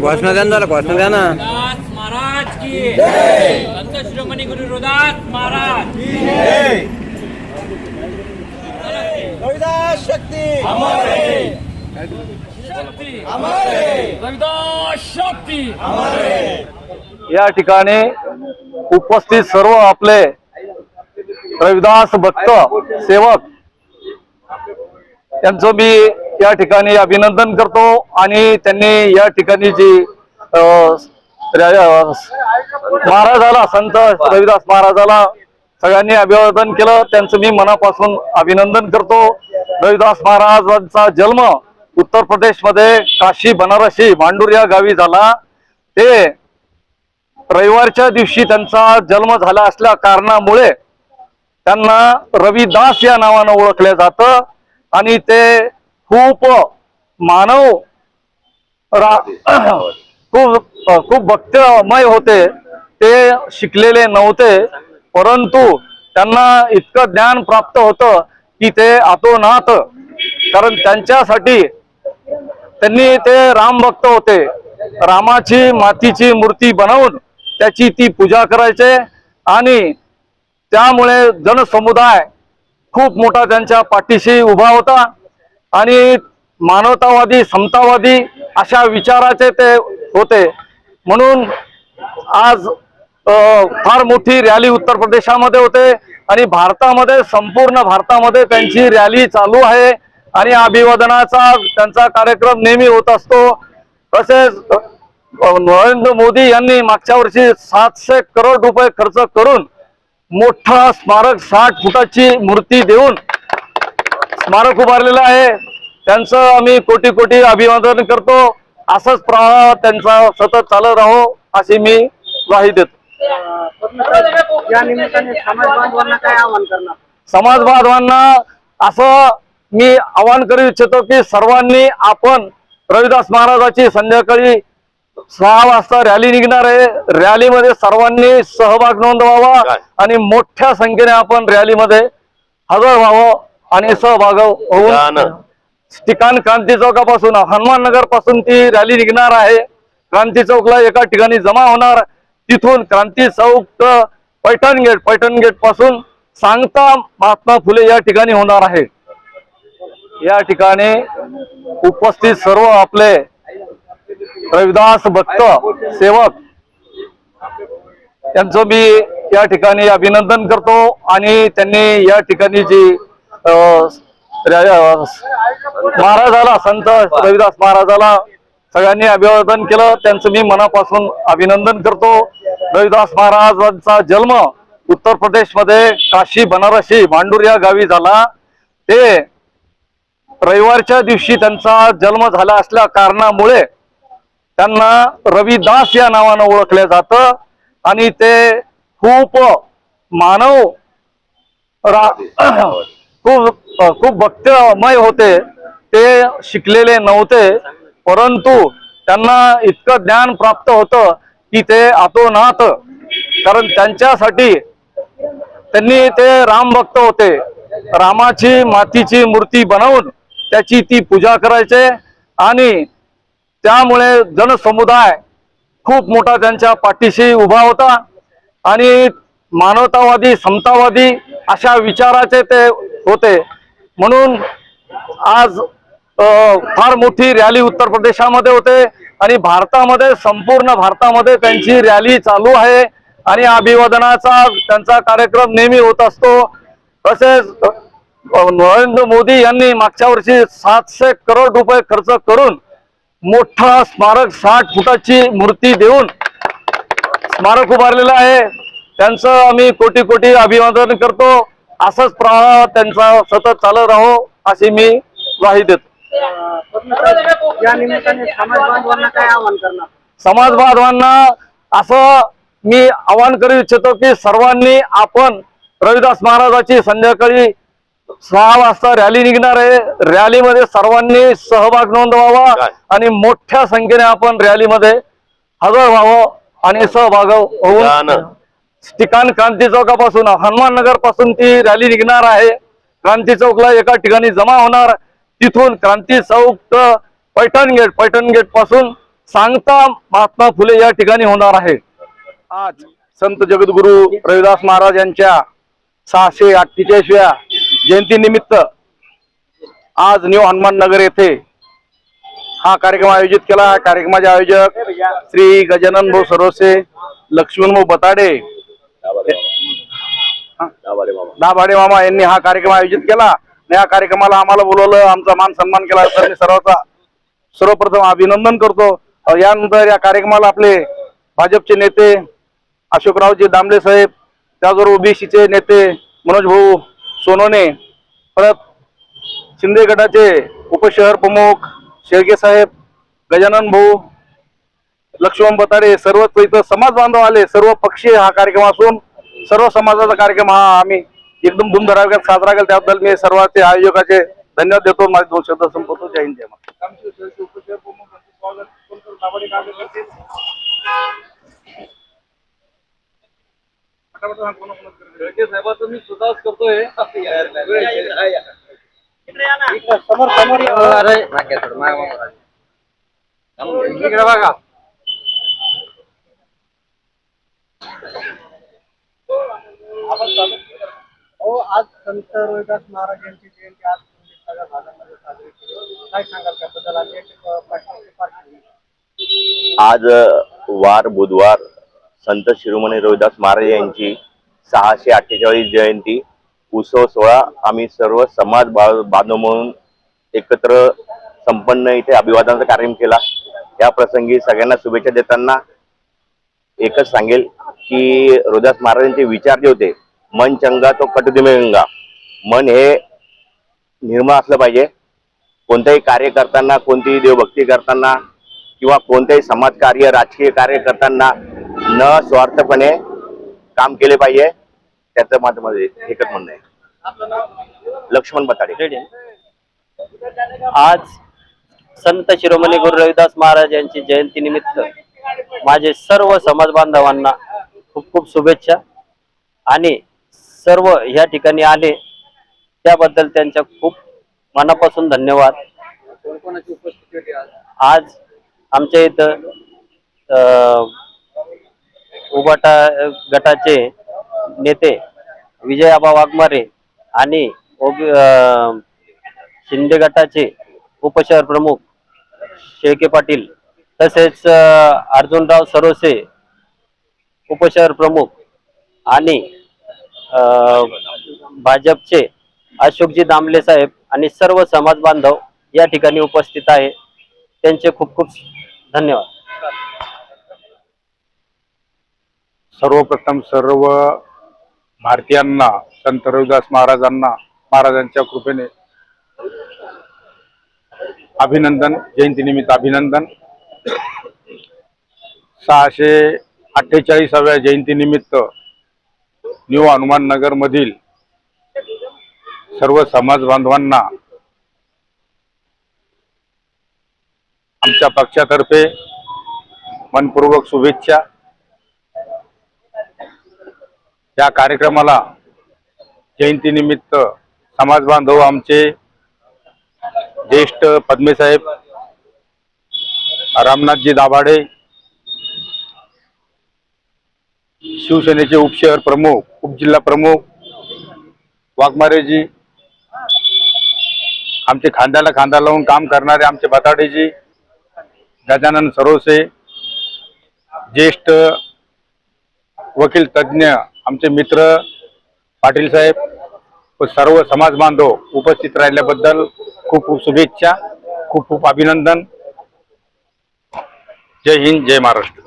घोषणा द्या ना. घोषणा द्या ना महाराज की संत शिरोमणी गुरु रोदास महाराज रविदास शक्ती. शक्ती. रविदास शक्ती. या ठिकाणी उपस्थित सर्व आपले रविदास भक्त सेवक त्यांचं मी या ठिकाणी अभिनंदन करतो आणि त्यांनी या ठिकाणी जी महाराजाला संत रविदास महाराजाला सगळ्यांनी अभिवादन केलं. त्यांचं मी मनापासून अभिनंदन करतो. रविदास महाराजांचा जन्म उत्तर प्रदेशमध्ये काशी बनारसी मांडूर या गावी झाला. ते रविवारच्या दिवशी त्यांचा जन्म झाला असल्या कारणामुळे त्यांना रविदास या नावानं ओळखलं जातं. आणि ते खूप मानव रा खूप खूप भक्तमय होते. ते शिकलेले नव्हते. परंतु त्यांना इतकं ज्ञान प्राप्त होतं की ते आतोनात कारण त्यांच्यासाठी त्यांनी ते राम भक्त होते. रामाची मातीची मूर्ती बनवून त्याची ती पूजा करायचे आणि त्यामुळे जनसमुदाय खूप मोठा त्यांच्या पाठीशी उभा होता. आणि मानवतावादी समतावादी अशा विचाराचे ते होते. म्हणून आज फार मोठी रॅली उत्तर प्रदेशामध्ये होते आणि भारतामध्ये संपूर्ण भारतामध्ये त्यांची रॅली चालू आहे आणि अभिवादनाचा त्यांचा कार्यक्रम नेहमी होत असतो. तसेच नरेंद्र मोदी यांनी मागच्या वर्षी सातशे करोड रुपये खर्च करून मोठा स्मारक साठ फुटाची मूर्ती देऊन स्मारक उभारलेलं आहे. त्यांचं आम्ही कोटी कोटी अभिवादन करतो. असंच प्रवाह त्यांचा सतत चालत राहो अशी मी ग्वाही देतो. या निमित्ताने समाज बांधवांना काय आवाहन करणार? समाज बांधवांना असं मी आवाहन करू इच्छितो की सर्वांनी आपण रविदास महाराजाची संध्याकाळी सहा वाजता रॅली निघणार आहे. रॅलीमध्ये सर्वांनी सहभाग नोंदवावा आणि मोठ्या संख्येने आपण रॅलीमध्ये हजर व्हावं. आणि सहभाग होऊन ठिकाण क्रांती चौकापासून हनुमान नगरपासून ती रॅली निघणार आहे. क्रांती चौकला एका ठिकाणी जमा होणार. तिथून क्रांती चौक पैठण गेट पैठण गेटपासून सांगता महात्मा फुले या ठिकाणी होणार आहे. या ठिकाणी उपस्थित सर्व आपले रविदास भक्त सेवक त्यांचं मी या ठिकाणी अभिनंदन करतो आणि त्यांनी या ठिकाणी जी महाराजाला संत रविदास महाराजाला सगळ्यांनी अभिवादन केलं. त्यांचं मी मनापासून अभिनंदन करतो. रविदास महाराजांचा जन्म उत्तर प्रदेशमध्ये काशी बनारसी मांडूर या गावी झाला. ते रविवारच्या दिवशी त्यांचा जन्म झाला असल्या कारणामुळे त्यांना रविदास या नावानं ओळखलं जातं. आणि ते खूप मानव रा खूप खूप भक्तमय होते. ते शिकलेले नव्हते. परंतु त्यांना इतकं ज्ञान प्राप्त होतं की ते आतोनात कारण त्यांच्यासाठी त्यांनी ते राम भक्त होते. रामाची मातीची मूर्ती बनवून त्याची ती पूजा करायचे आणि त्यामुळे जनसमुदाय खूप मोठा त्यांच्या पाठीशी उभा होता आणि मानवतावादी समतावादी अशा विचाराचे ते होते. म्हणून आज फार मोठी रॅली उत्तर प्रदेशामध्ये होते आणि भारतामध्ये संपूर्ण भारतामध्ये त्यांची रॅली चालू आहे आणि अभिवादनाचा त्यांचा कार्यक्रम नेहमी होत असतो. तसेच नरेंद्र मोदी यांनी मागच्या वर्षी सातशे करोड रुपये खर्च करून मोठा स्मारक साठ फुटाची मूर्ती देऊन स्मारक उभारलेलं आहे. त्यांचं आम्ही कोटी कोटी अभिवादन करतो. असंच प्रवाह त्यांचा सतत चालत राहो अशी मी ग्वाही देतो. या निमित्ताने समाज बांधवांना काय आवाहन करणार? समाज बांधवांना असं मी आवाहन करू इच्छितो की सर्वांनी आपण रविदास महाराजाची संध्याकाळी सहा वाजता रॅली निघणार आहे. रॅलीमध्ये सर्वांनी सहभाग नोंदवावा आणि मोठ्या संख्येने आपण रॅलीमध्ये हजर व्हावं आणि सहभाग होऊन ठिकाण क्रांती चौकापासून हनुमान नगरपासून ती रॅली निघणार आहे. क्रांती चौकला एका ठिकाणी जमा होणार. तिथून क्रांती चौक पैठण गेट पैठण गेटपासून सांगता महात्मा फुले या ठिकाणी होणार आहे. आज संत जगद्गुरु रविदास महाराज यांच्या सहाशे अठ्ठेचाळीसव्या जयंतीनिमित्त आज न्यू हनुमान नगर येथे हा कार्यक्रम आयोजित केला. कार्यक्रमाचे आयोजक श्री गजानन भाऊ सरोसे लक्ष्मण भाऊ बताडे दाभाडे मामा. यांनी हा कार्यक्रम आयोजित केला. या कार्यक्रमाला आम्हाला बोलवलं आमचा मान सन्मान केला. तर मी सर्वांचा सर्वप्रथम अभिनंदन करतो. यानंतर या कार्यक्रमाला आपले भाजपचे नेते अशोकरावजी दामले साहेब त्याचबरोबर ओबीसीचे नेते मनोज भाऊ सोनवणे परत शिंदे गटाचे उपशहर प्रमुख शेळके साहेब गजानन भाऊ लक्ष्मण बताडे सर्वच इथं समाज बांधव आले. सर्व पक्षीय हा कार्यक्रम असून सर्व समाजाचा कार्यक्रम हा आम्ही एकदम धुमधडाक्यात साजरा केला. त्याबद्दल मी सर्वांचे आयोजकाचे धन्यवाद देतो. माझे दोन शब्द संपवतो. जय हिंद जय महाराष्ट्र. समोर समोर. बघा. हो आज संत रोहिदास महाराज यांची जयंती आज सगळ्या भागामध्ये साजरी केली. काय सांगाल त्याबद्दल? आज आज वार बुधवार संत शिरोमणी रोहिदास महाराज यांची सहाशे अठ्ठेचाळीस जयंती उत्सव सोहळा आम्ही सर्व समाज बा- बांधव म्हणून एकत्र संपन्न इथे अभिवादनाचा कार्यक्रम केला. या प्रसंगी सगळ्यांना शुभेच्छा देताना एकच सांगेल की रोहिदास महाराजांचे विचार जे होते मन चंगा तो कटुदिमे गंगा. मन हे निर्मळ असलं पाहिजे. कोणतंही कार्य करताना कोणतीही देवभक्ती करताना किंवा कोणतेही समाजकार्य राजकीय कार्य करताना न स्वार्थपणे काम केले पाहिजे. त्याचं माझं माझे एकच म्हणणं आहे. लक्ष्मण बताडे. आज संत शिरोमणी गुरु रविदास महाराज यांची जयंती निमित्त माझे सर्व समाज बांधवांना खूप खूप शुभेच्छा. आणि सर्व ह्या ठिकाणी आले त्याबद्दल त्यांच्या खूप मनापासून धन्यवाद. आज आमच्या इथं उबाटा गटाचे नेते विजय आबा वाघमारे आणि शिंदे गटाचे उपशहर प्रमुख शेळके पाटील तसेच अर्जुनराव सरोसे उपशहर प्रमुख आणि भाजपचे अशोकजी दामले साहेब आणि सर्व समाज बांधव या ठिकाणी उपस्थित आहे. त्यांचे खूप खूप धन्यवाद. सर्वप्रथम सर्व भारतीयांना संत रविदास महाराजांना महाराजांच्या कृपेने अभिनंदन जयंतीनिमित्त अभिनंदन. सहाशे अठ्ठेचाळीसाव्या जयंतीनिमित्त न्यू हनुमान नगर मधील सर्व समाज बांधवांना आमच्या पक्षातर्फे मनपूर्वक शुभेच्छा. या कार्यक्रमाला जयंतीनिमित्त समाज बांधव आमचे ज्येष्ठ पद्मेसाहेब रामनाथजी दाभाडे शिवसेनेचे उपशहर प्रमुख उपजिल्हा प्रमुख वाघमारेजी आमचे खांद्याला खांदा लावून काम करणारे आमचे बताडेजी गजानन सरोसे ज्येष्ठ वकील तज्ज्ञ आमचे मित्र पाटील साहेब व सर्व समाज बांधव उपस्थित राहिल्याबद्दल खूप खूप शुभेच्छा खूप खूप अभिनंदन. जय हिंद जय महाराष्ट्र.